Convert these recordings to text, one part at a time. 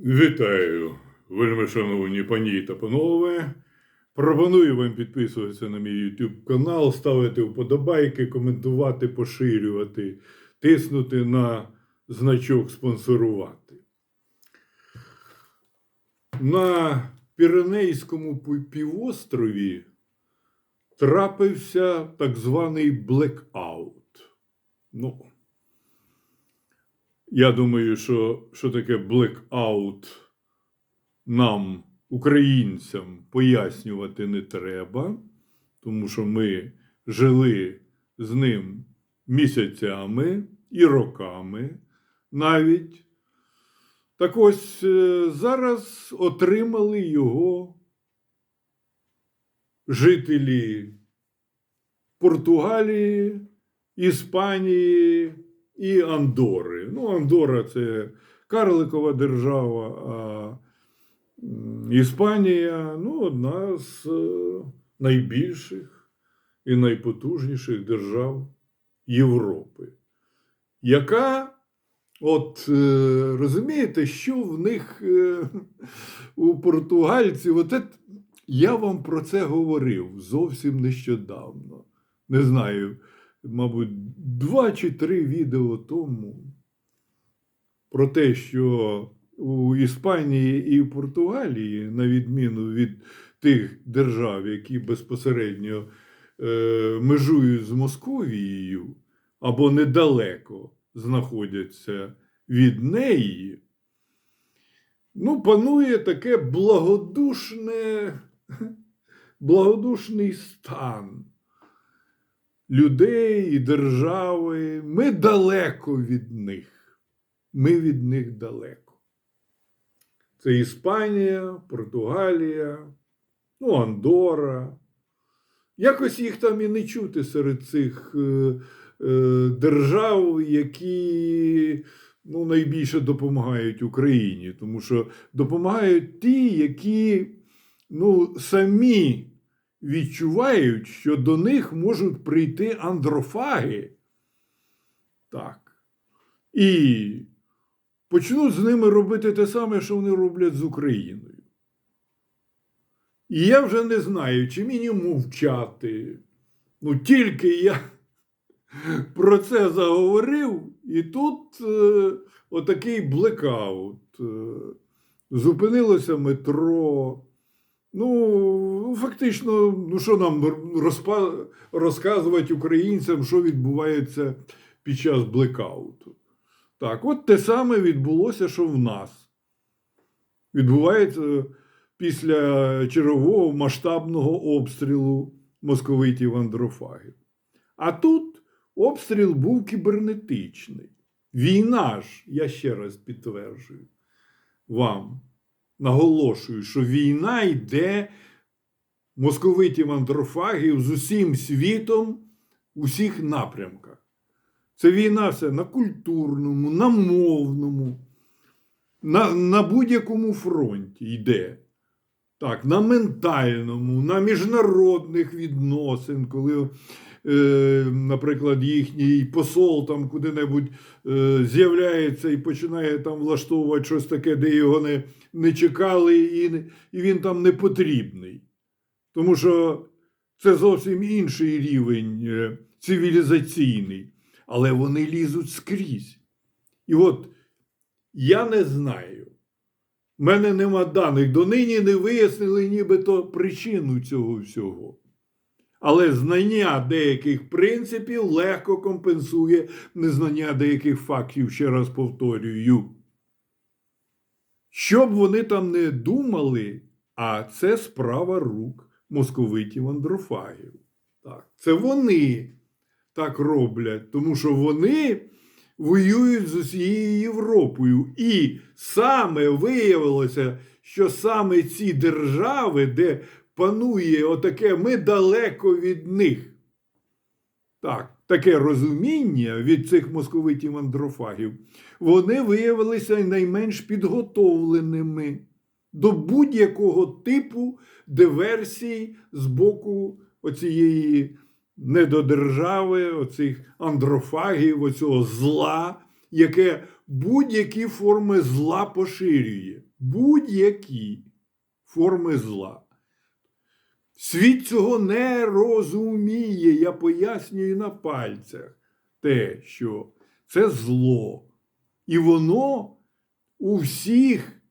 Вітаю, вельми шановні пані та панове. Пропоную вам підписуватися на мій YouTube канал, ставити вподобайки, коментувати, поширювати, тиснути на значок спонсорувати. На Піренейському півострові трапився так званий блекаут. Ну, я думаю, що, що таке блекаут нам, українцям, пояснювати не треба, тому що ми жили з ним місяцями і роками навіть. Так ось е, зараз отримали його жителі Португалії, Іспанії і Андори. Ну, Андора це карликова держава, а Іспанія ну, одна з е, найбільших і найпотужніших держав Європи, яка, от е, розумієте, що в них е, у португальців, от я вам про це говорив зовсім нещодавно. Не знаю, мабуть, два чи три відео тому про те, що у Іспанії і в Португалії, на відміну від тих держав, які безпосередньо е, межують з Московією або недалеко знаходяться від неї, ну, панує таке благодушне, благодушний стан людей і держави. Ми далеко від них. Ми від них далеко. Це Іспанія, Португалія, ну, Андора. Якось їх там і не чути серед цих е, е, держав, які ну, найбільше допомагають Україні, тому що допомагають ті, які ну, самі відчувають, що до них можуть прийти андрофаги. Так. І почнуть з ними робити те саме, що вони роблять з Україною. І я вже не знаю, чи мені мовчати. Ну, тільки я про це заговорив, і тут е, отакий блекаут. Е, зупинилося метро. Ну, фактично, ну що нам розпа... розказувати українцям, що відбувається під час блекауту? Так, от те саме відбулося, що в нас. Відбувається після чергового масштабного обстрілу московитів андрофагів. А тут обстріл був кібернетичний. Війна ж, я ще раз підтверджую вам, наголошую, що війна йде московитів антрофагів з усім світом у всіх напрямках. Це війна все на культурному, на мовному, на, на будь-якому фронті йде. Так, на ментальному, на міжнародних відносин, коли, е, наприклад, їхній посол там куди-небудь е, з'являється і починає там влаштовувати щось таке, де його не, не чекали, і, і він там не потрібний. Тому що це зовсім інший рівень е, цивілізаційний, але вони лізуть скрізь. І от я не знаю. Мене нема даних. Донині не вияснили нібито причину цього всього. Але знання деяких принципів легко компенсує незнання деяких фактів, ще раз повторюю. Що б вони там не думали, а це справа рук московитів андрофагів. Так, це вони так роблять, тому що вони воюють з усією Європою. І саме виявилося, що саме ці держави, де панує отаке, ми далеко від них. Так, таке розуміння від цих московитів андрофагів, вони виявилися найменш підготовленими до будь-якого типу диверсій з боку оцієї недодержави, оцих андрофагів, оцього зла, яке будь-які форми зла поширює. Будь-які форми зла. Світ цього не розуміє. Я пояснюю на пальцях те, що це зло. І воно у всіх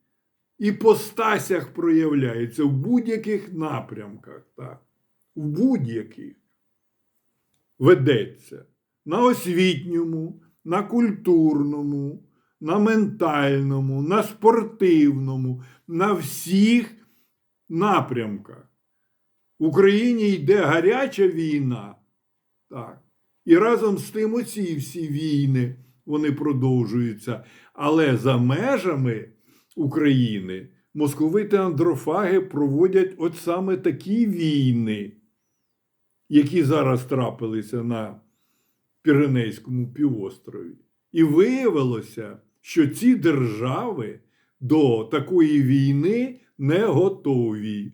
іпостасях проявляється в будь-яких напрямках. Так? В будь-яких ведеться на освітньому, на культурному, на ментальному, на спортивному, на всіх напрямках. В Україні йде гаряча війна. Так. І разом з тим оці всі війни вони продовжуються. Але за межами України московити андрофаги проводять от саме такі війни, які зараз трапилися на Піренейському півострові. І виявилося, що ці держави до такої війни не готові.